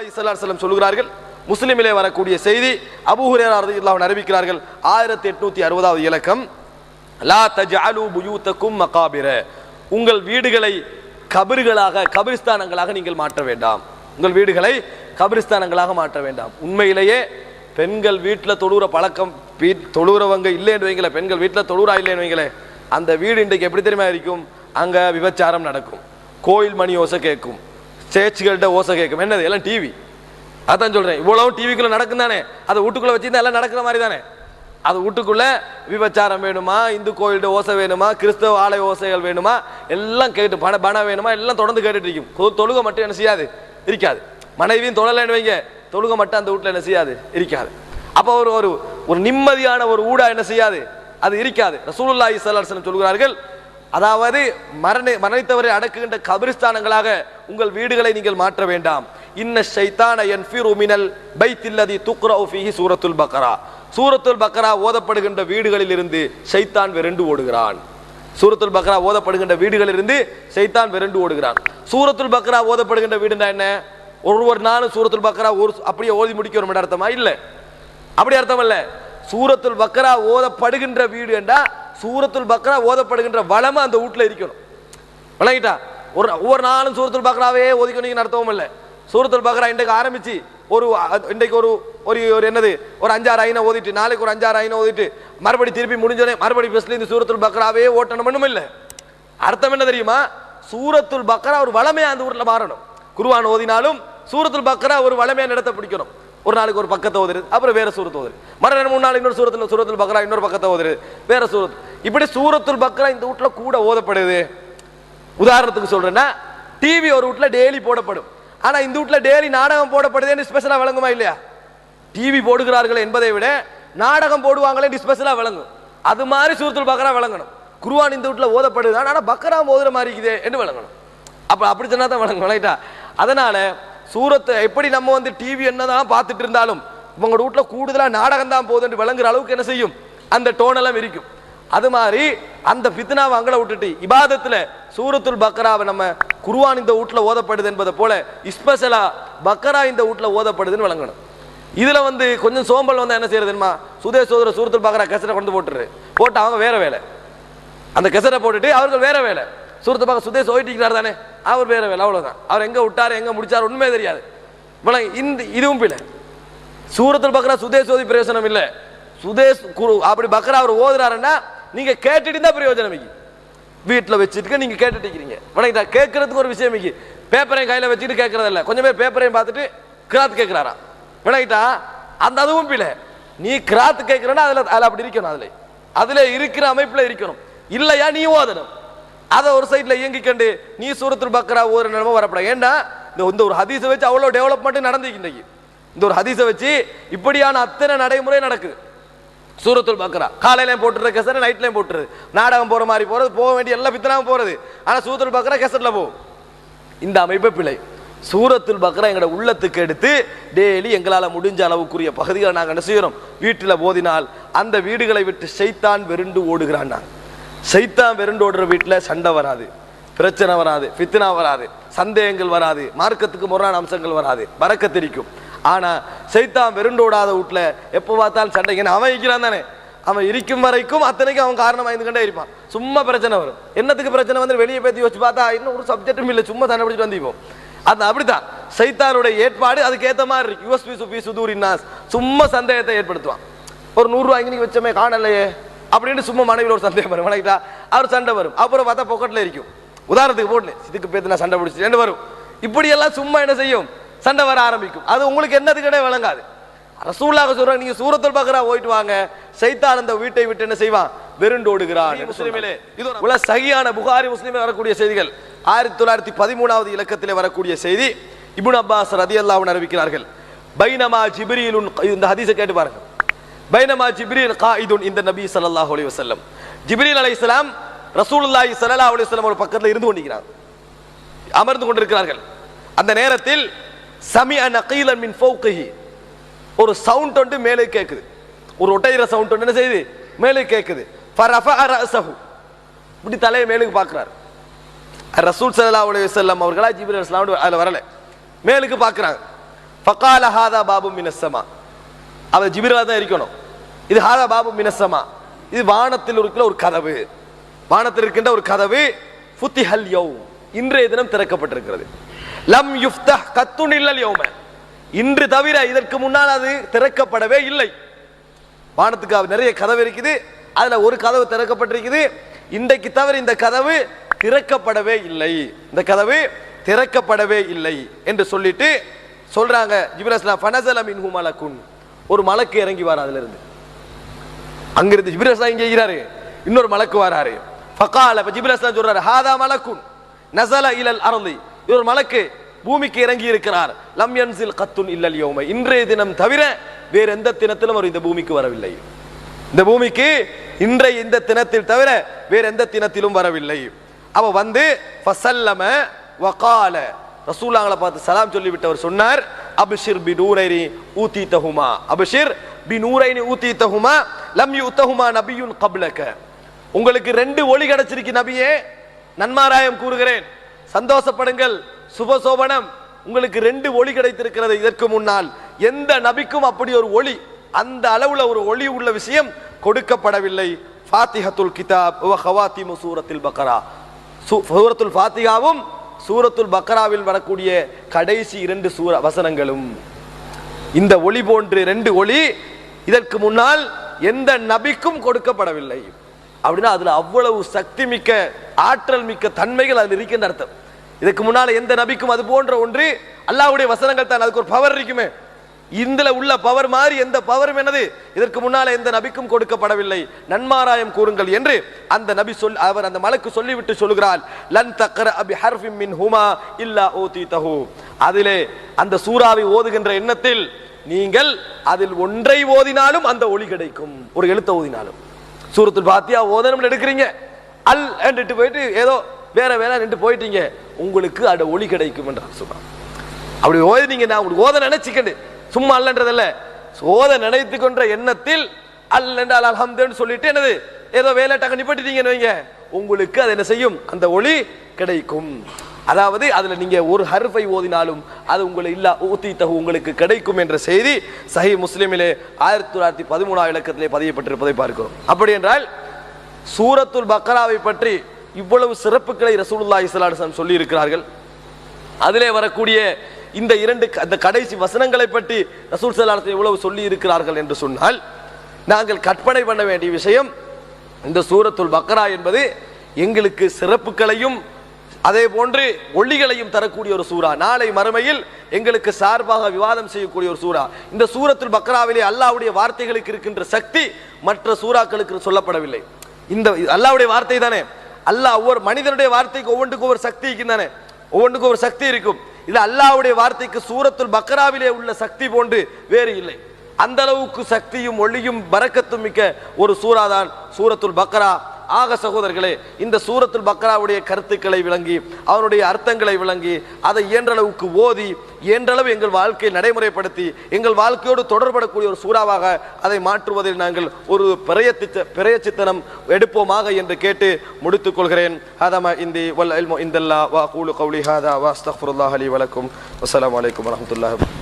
ரசூலுல்லாஹி ஸல்லல்லாஹு சொல்கிறார்கள் முஸ்லீமிலே வரக்கூடிய செய்தி அபூ இல்லாமல் அறிவிக்கிறார்கள் ஆயிரத்தி எட்நூத்தி அறுபதாவது இலக்கம் லா தஜ்அலு புயூத்தக்கும் மகாபிர. உங்கள் வீடுகளை கபிர்களாக கபிரிஸ்தானங்களாக நீங்கள் மாற்ற வேண்டாம். உங்கள் வீடுகளை கபிரிஸ்தானங்களாக மாற்ற வேண்டாம். உண்மையிலேயே பெண்கள் வீட்டில் தொழுகிற பழக்கம் வீட் தொழுகிறவங்க இல்லைன்னு வைங்களேன் பெண்கள் வீட்டில் தொழுகிறா இல்லைன்னு வைங்களேன் அந்த வீடு இன்றைக்கு எப்படி தெரியுமா இருக்கும்? அங்கே விபச்சாரம் நடக்கும். கோயில் மணி ஓசை கேட்கும். சேச்சுகள்கிட்ட ஓசை கேட்கும். என்னது எல்லாம் டிவி அதான் சொல்கிறேன் இவ்வளவும் டிவிக்குள்ளே நடக்கும் தானே அதை வீட்டுக்குள்ளே வச்சிருந்தா எல்லாம் நடக்கிற மாதிரி தானே அது வீட்டுக்குள்ளே விபச்சாரம் வேணுமா? இந்து கோயில்கிட்ட ஓசை வேணுமா? கிறிஸ்தவ ஆலய ஓசைகள் வேணுமா? எல்லாம் கேட்டு பண பணம் வேணுமா? எல்லாம் தொடர்ந்து கேட்டுட்டு இருக்கும். தொழுக தொழுகை மட்டும் என்ன செய்யாது? இருக்காது. மனைவியும் தொழலைன்னு வைங்க. தொழுகை மட்டும் அந்த வீட்டில் என்ன செய்யாது? இருக்காது. அப்போ ஒரு ஒரு ஒரு நிம்மதியான ஒரு ஊடா என்ன செய்யாது? அது இருக்காது. ரசூலுல்லாஹி ஸல்லல்லாஹு சொல்கிறார்கள் அதாவது மரண மரணித்தவரை அடக்குகின்ற கபிரிஸ்தானங்களாக உங்கள் வீடுகளை நீங்கள் மாற்ற வேண்டாம். இன்ன ஷைத்தான யன்ஃபிரு மினல் பைத்தில்லதி துக்ரவு ஃபிஹி சூரத்துல் பக்கரா சூரத்துல் பக்கரா ஓதப்படுகின்ற வீடுகளில் இருந்து ஷைத்தான் விரண்டு ஓடுகிறான். சூரத்துல் பக்ரா ஓதப்படுகின்ற வீடுகளில் இருந்து விரண்டு ஓடுகிறான். சூரத்துல் பக்ரா ஓதப்படுகின்ற வீடுனா என்ன? ஒரு ஒரு நாளும் சூரத்துல் பக்ரா ஒரு அப்படியே ஓதி முடிக்கிற அர்த்தமா? இல்லை. அப்படி அர்த்தம் இல்லை. சூரத்துல் பக்கரா ஓதப்படுகின்ற வீடு என்றா சூரத்துல் பக்கரா ஓதப்படுகின்ற வளமா அந்த வீட்டில் இருக்கணும். விளங்கிட்டா? ஒரு ஒவ்வொரு நாளும் சூரத்துல் பக்கராவே ஒதுக்கணும் அர்த்தமும் இல்லை. சூரத்துல் பக்கரா இன்றைக்கு ஆரம்பிச்சு ஒரு இன்றைக்கு ஒரு ஒரு ஒரு என்னது? ஒரு அஞ்சாறு ஐனை ஓதிட்டு நாளைக்கு ஒரு அஞ்சாறு ஐனை ஓதிட்டு மறுபடி திருப்பி முடிஞ்சோடனே மறுபடி ஃபஸ்ட்ல இந்த சூரத்துல் பக்கராவே ஓட்டணும் இல்லை. அர்த்தம் என்ன தெரியுமா? சூரத்துல் பக்கரா ஒரு வளமையா அந்த ஊரில் மாறணும். குருவான் ஓதினாலும் சூரத்துல் பக்கரா ஒரு வளமையா நடத்த பிடிக்கணும். ஒரு நாளைக்கு ஒரு பக்கத்தை ஓதுறது அப்புறம் வேற சூரத்து ஓதுறது மறுநாள் மூணு நாள் இன்னொரு சூரத்தில் சூரத்தில் பக்ரா இன்னொரு பக்கத்தை ஓதுறது வேற சூரத். இப்படி சூரத்துல் பக்ரா இந்த வீட்டில் கூட ஓதப்படுது. உதாரணத்துக்கு சொல்றேன்னா டிவி ஒரு வீட்ல டெய்லி போடப்படும். ஆனால் இந்த வீட்ல டெய்லி நாடகம் போடப்படுதேன்னு ஸ்பெஷலாக விளங்குமா இல்லையா? டிவி போடுகிறார்கள் என்பதை விட நாடகம் போடுவாங்களே டிஸ்பெஷலாக விளங்கும். அது மாதிரி சூரத்துல் பக்ரா விளங்கணும். குருவான் இந்த வீட்ல ஓதப்படுது ஆனால் பக்ரா ஓதுற மாதிரி இருக்குது என்று விளங்கணும். அப்போ அப்படி சொன்னா தான் விளங்கும் விளங்கிட்டா அதனால சூரத்தை எப்படி நம்ம வந்து டிவி என்னதான் பார்த்துட்டு இருந்தாலும் உங்களோட வீட்ல கூடுதலாக நாடகம் தான் போகுதுன்னு விளங்குற அளவுக்கு என்ன செய்யும்? அந்த டோனெல்லாம் இருக்கும் அது மாதிரி அந்த ஃபித்னாவை அங்கே விட்டுட்டு இபாதத்தில் சூரத்துல் பக்ராவை நம்ம குருவான் இந்த வீட்ல ஓதப்படுது என்பதை போல இஸ்பெஷலாக பக்ரா இந்த வீட்ல ஓதப்படுதுன்னு விளங்கணும். இதில் வந்து கொஞ்சம் சோம்பல் வந்தால் என்ன செய்யறதுமா சுதே சோதர சூரத்துல் பக்ரா கெசரை கொண்டு போட்டுரு போட்டு அவங்க வேற வேலை. அந்த கெசரை போட்டுட்டு அவர்கள் வேற வேலை. சூரத்தை பார்க்க சுதேஷ் ஓயிட்டிக்கிறார் தானே? அவர் வேற வேலை அவ்வளோதான் அவர் எங்கே விட்டார் எங்கே முடிச்சார் உண்மையே தெரியாது. இவ்வளோ இந்த இதுவும் பிள்ளை சூரத்தில் பக்ரா சுதேஷ் சோதி பிரயோஜனம் இல்லை. சுதேஷ் குரு அப்படி பக்ரா அவர் ஓதுறாருன்னா நீங்கள் கேட்டுட்டு தான் பிரயோஜனம் இங்கே வீட்டில் வச்சுட்டு நீங்கள் கேட்டுட்டு இருக்கிறீங்க. வணங்கிட்டா கேட்கறதுக்கு ஒரு விஷயம் இங்கே பேப்பரையும் கையில் வச்சுட்டு கேட்கறதில்ல. கொஞ்சம் பேர் பேப்பரையும் பார்த்துட்டு கிராத் கேட்கிறாரா விளங்கிட்டா அந்த அதுவும் பிள்ளை நீ கிராத் கேட்குறேன்னா அதில் அதில் அப்படி இருக்கணும் அதில். அதில் இருக்கிற அமைப்பில் இருக்கணும். இல்லையா நீ ஓதணும். அதை ஒரு சைடுல இயங்கிக்கண்டு நீ சூரத்துல் பக்ரா ஒரு நிலமும் வரப்பட ஏன்னா இந்த இந்த ஒரு ஹதீஸை வச்சு அவ்வளோ டெவலப்மெண்ட் நடந்துக்கு இந்த ஒரு ஹதீஸை வச்சு இப்படியான அத்தனை நடைமுறை நடக்குது. சூரத்துல் பக்ரா. காலையிலையும் போட்டுறது கெசட் நைட்லையும் போட்டுறது நாடகம் போற மாதிரி போறது போக வேண்டிய எல்லா பித்தனாவும் போறது. ஆனா சூரத்துல் பக்ரா கெசட்ல போகும். இந்த அமைப்பு பிழை. சூரத்துல் பக்ரா எங்களோட உள்ளத்துக்கு எடுத்து டெய்லி எங்களால் முடிஞ்ச அளவுக்குரிய பகுதிகளை நாங்கள் என்ன செய்கிறோம் வீட்டில் போதினால் அந்த வீடுகளை விட்டு சைத்தான் வெருண்டு ஓடுகிறான் நான் சைத்தான் வெருண்டு ஓடுற வீட்டில் சண்டை வராது பிரச்சனை வராது ஃபித்னா வராது சந்தேகங்கள் வராது மார்க்கத்துக்கு முரணான அம்சங்கள் வராது வரக்கத்திரிக்கும் ஆனால் சைத்தான் வெருண்டோடாத வீட்டில் எப்போ பார்த்தாலும் சண்டை ஏன்னா அவன் இருக்கிறான் தானே. அவன் இருக்கும் வரைக்கும் அத்தனைக்கும் அவன் காரணம் வாய்ந்துக்கிட்டே இருப்பான். சும்மா பிரச்சனை வரும். என்னத்துக்கு பிரச்சனை வந்து வெளியே பேத்தி வச்சு பார்த்தா இன்னும் ஒரு சப்ஜெக்டும் இல்லை சும்மா சண்டை பிடிச்சிட்டு வந்திப்போம் அது அப்படித்தான். சைத்தானுடைய ஏற்பாடு அதுக்கேற்ற மாதிரி இருக்கு. யூஎஸ்பி சுபி சுதூரின்னா சும்மா சந்தேகத்தை ஏற்படுத்துவான். ஒரு நூறுரூவா இங்கே வச்சோமே காணலையே. அப்படின்னு சும்மா மனைவியில் ஒரு சந்தேகம் வரும். வணக்கிட்டா அவர் சண்டை வரும். அப்புறம் பார்த்தா பொக்கெட்ல இருக்கும். உதாரணத்துக்கு போட்டு இதுக்கு பேத்து நான் சண்டை பிடிச்சி வரும். இப்படி எல்லாம் சும்மா என்ன செய்யும்? சண்டை வர ஆரம்பிக்கும். அது உங்களுக்கு என்னதுக்கிட்டே விளங்காது. ரசூலாக சொல்றாங்க நீங்க சூரத்துல் பக்ரா போயிட்டு வாங்க. சைத்தான் அந்த வீட்டை விட்டு என்ன செய்வான்? வெருண்டோடுகிறான் முஸ்லிமிலே இது ஒரு உள்ள சகியான புகாரி முஸ்லிமில் வரக்கூடிய செய்திகள். ஆயிரத்தி தொள்ளாயிரத்தி பதிமூணாவது இலக்கத்திலே வரக்கூடிய செய்தி. இப்னு அப்பாஸ் ரதி அல்லாஹ் அறிவிக்கிறார்கள். பைனமா ஜிப்ரீலுன் இந்த ஹதீஸை கேட்டு பாருங்க. பைனமா ஜிப்ரீல் காயிதுன் இந்த நபி சல்லாஹ் அலி வசல்லம் ஜிப்ரீல் அலைஹிஸ்ஸலாம் ரசூலுல்லாஹி சல்லா அலி வஸல்லம் ஒரு பக்கத்தில் இருந்து கொண்டிருக்கிறார். அமர்ந்து கொண்டிருக்கிறார்கள். அந்த நேரத்தில் சமிஅ நகீலன் மின் ஃபோக்கஹி ஒரு சவுண்ட் ஒன்று மேலே கேட்குது ஒரு ஒட்டையிற சவுண்ட் ஒன்று என்ன செய்யுது மேலே கேட்குது ஃபரஃபஅ ரஅஸஹு. இப்படி தலையை மேலுக்கு பார்க்குறாரு ரசூல் சல்லா அலி வல்லம் அவர்களா ஜிப்ரீல் அலைஹிஸ்ஸலாம் அதில் வரல. மேலுக்கு பார்க்குறாங்க ஃபக்கால ஹாதா பாபு மினஸ்ஸமா அவர் ஜிபிரா தான் இருக்கணும் இது ஹாதா பாபு மினசமா இது வானத்தில் இருக்கிற ஒரு கதவு வானத்தில் இருக்கின்ற ஒரு கதவு ஃபுத்தி ஹல் யோ இன்றைய தினம் திறக்கப்பட்டிருக்கிறது லம் யுஃப்த கத்துன் இல்லல் யௌம இன்று தவிர இதற்கு முன்னால் அது திறக்கப்படவே இல்லை வானத்துக்கு நிறைய கதவு இருக்குது அதில் ஒரு கதவு திறக்கப்பட்டிருக்குது இன்றைக்கு தவிர இந்த கதவு திறக்கப்படவே இல்லை இந்த கதவு திறக்கப்படவே இல்லை என்று சொல்லிட்டு சொல்றாங்க ஜிபிலாஸ்லாம் ஃபனசல மின்ஹு மலக்குன் ஒரு மலக்கு இறங்கி வர அதுலேருந்து அங்கிருந்து ஜிப்ரஸ்லாம் இங்க இருக்கிறாரு. இன்னொரு மலக்கு வராரு. ஃபகால இப்ப ஜிப்ரஸ்லாம் சொல்றாரு ஹாதா மலக்குன் நசல இலல் அருந்தி இது ஒரு மலக்கு பூமிக்கு இறங்கி இருக்கிறார். லம் யன்சில் கத்துன் இல்லல் யோமை. இன்றைய தினம் தவிர வேற எந்த தினத்திலும் அவர் இந்த பூமிக்கு வரவில்லை. இந்த பூமிக்கு இன்றைய இந்த தினத்தில் தவிர வேற எந்த தினத்திலும் வரவில்லை. அவ வந்து ஃபசல்லம வகால. ரசூலாங்களை பார்த்து சலாம் சொல்லிவிட்டவர் சொன்னார் அபிஷிர் பி நூரைனி ஊத்தி தகுமா அபிஷிர் பி நூரைனி ஊத்தி லம் யூத்தகுமா நபியுன் கப்லக உங்களுக்கு ரெண்டு ஒளி கிடைச்சிருக்கு நபியே. நன்மாராயம் கூறுகிறேன். சந்தோஷப்படுங்கள். சுபசோபனம். உங்களுக்கு ரெண்டு ஒளி கிடைத்திருக்கிறது இதற்கு முன்னால். எந்த நபிக்கும் அப்படி ஒரு ஒளி அந்த அளவுல ஒரு ஒளி உள்ள விஷயம் கொடுக்கப்படவில்லை. ஃபாத்திஹத்துல் கிதாப் ஹவாத்திமு சூரத்தில் பக்கரா. சூ- சூரத்துல் ஃபாத்திகாவும் சூரத்துல் பக்கராவில் வரக்கூடிய கடைசி இரண்டு சூர வசனங்களும். இந்த ஒளி போன்று ரெண்டு ஒளி இதற்கு முன்னால் எந்த நபிக்கும் கொடுக்கப்படவில்லை. அப்படின்னா அதுல அவ்வளவு சக்தி மிக்க ஆற்றல் மிக்க தன்மைகள் அதில் இருக்கின்ற அர்த்தம். இதுக்கு முன்னால் எந்த நபிக்கும் அது போன்ற ஒன்று அல்லாவுடைய வசனங்கள் தான் அதுக்கு ஒரு பவர் இருக்குமே. இதுல உள்ள பவர் மாதிரி எந்த பவரும் எனது இதற்கு முன்னால எந்த நபிக்கும் கொடுக்கப்படவில்லை. நன்மாராயம் கூறுங்கள் என்று அந்த நபி சொல் அவர் அந்த மலக்கு சொல்லிவிட்டு சொல்கிறார். லன் தக்கர அபி ஹர்ஃபிம் மின் ஹுமா இல்லா ஓதி தஹு அதிலே அந்த சூறாவை ஓதுகின்ற எண்ணத்தில் நீங்கள் அதில் ஒன்றை ஓதினாலும் அந்த ஒளி கிடைக்கும். ஒரு எழுத்தை ஓதினாலும். சூரத்தில் பாத்தியா ஓதனம் எடுக்கிறீங்க. அல் என்று போயிட்டு ஏதோ வேற வேற நின்று போயிட்டீங்க. உங்களுக்கு அட ஒளி கிடைக்கும் என்றார். சொல்றான் அப்படி ஓதினீங்கன்னா நான் உங்களுக்கு ஓத நினைச்சிக்கண்டு. சும்மா அல்லன்றதல்ல. சோத நினைத்து கொன்ற எண்ணத்தில் அல்ல என்றால் சொல்லிட்டு என்னது? ஏதோ வேலை டக்கு நிப்பட்டிட்டீங்கன்னு வைங்க. உங்களுக்கு அது என்ன செய்யும்? அந்த ஒளி கிடைக்கும். அதாவது அதுல நீங்க ஒரு ஹர்ஃபை ஓதினாலும் அது உங்களை இல்லா ஊத்தி தகு உங்களுக்கு கிடைக்கும் என்ற செய்தி சஹி முஸ்லிமிலே ஆயிரத்தி தொள்ளாயிரத்தி பதிமூணாம் இலக்கத்திலே பதியப்பட்டிருப்பதை பார்க்கிறோம். அப்படி என்றால் சூரத்துல் பக்கராவை பற்றி இவ்வளவு சிறப்புகளை ரசூலுல்லா ஸல்லல்லாஹு சொல்லி இருக்கிறார்கள் அதிலே வரக்கூடிய இந்த இரண்டு க- அந்த கடைசி வசனங்களை பற்றி ரசூல் சல்லாஹ் எவ்வளவு சொல்லி இருக்கிறார்கள் என்று சொன்னால் நாங்கள் கற்பனை பண்ண வேண்டிய விஷயம் இந்த சூரத்துல் பக்ரா என்பது எங்களுக்கு சிறப்புகளையும் அதே போன்று ஒளிகளையும் தரக்கூடிய ஒரு சூரா நாளை மறுமையில் எங்களுக்கு சார்பாக விவாதம் செய்யக்கூடிய ஒரு சூரா இந்த சூரத்துல் பக்ராவிலே அல்லாவுடைய வார்த்தைகளுக்கு இருக்கின்ற சக்தி மற்ற சூறாக்களுக்கு சொல்லப்படவில்லை. இந்த அல்லாவுடைய வார்த்தை தானே? அல்லாஹ் ஒவ்வொரு மனிதனுடைய வார்த்தைக்கு ஒவ்வொன்றுக்கும் ஒரு சக்தி இருக்கின்றன? ஒவ்வொன்றுக்கும் ஒரு சக்தி இருக்கும். இது அல்லாவுடைய வார்த்தைக்கு சூரத்துல் பக்ராவிலே உள்ள சக்தி போன்று வேறு இல்லை. அந்த அளவுக்கு சக்தியும் ஒளியும் பறக்கத்தும் மிக்க ஒரு சூறாதான் சூரத்துல் பக்ரா. ஆக சகோதரர்களே இந்த சூரத்துல் பக்ராவுடைய கருத்துக்களை விளங்கி அவனுடைய அர்த்தங்களை விளங்கி அதை இயன்றளவுக்கு ஓதி இயன்றளவு எங்கள் வாழ்க்கையை நடைமுறைப்படுத்தி எங்கள் வாழ்க்கையோடு தொடர்படக்கூடிய ஒரு சூறாவாக அதை மாற்றுவதில் நாங்கள் ஒரு பிரயத்தித்த பிரயச்சித்தனம் எடுப்போமாக என்று கேட்டு முடித்துக் கொள்கிறேன். ஹதம இந்தி வல் இந்தல்லா வா கூலு ஹாதா வா அலி வலக்கும். அஸ்லாம் வலைக்கம் வரமத்துல்லாஹ்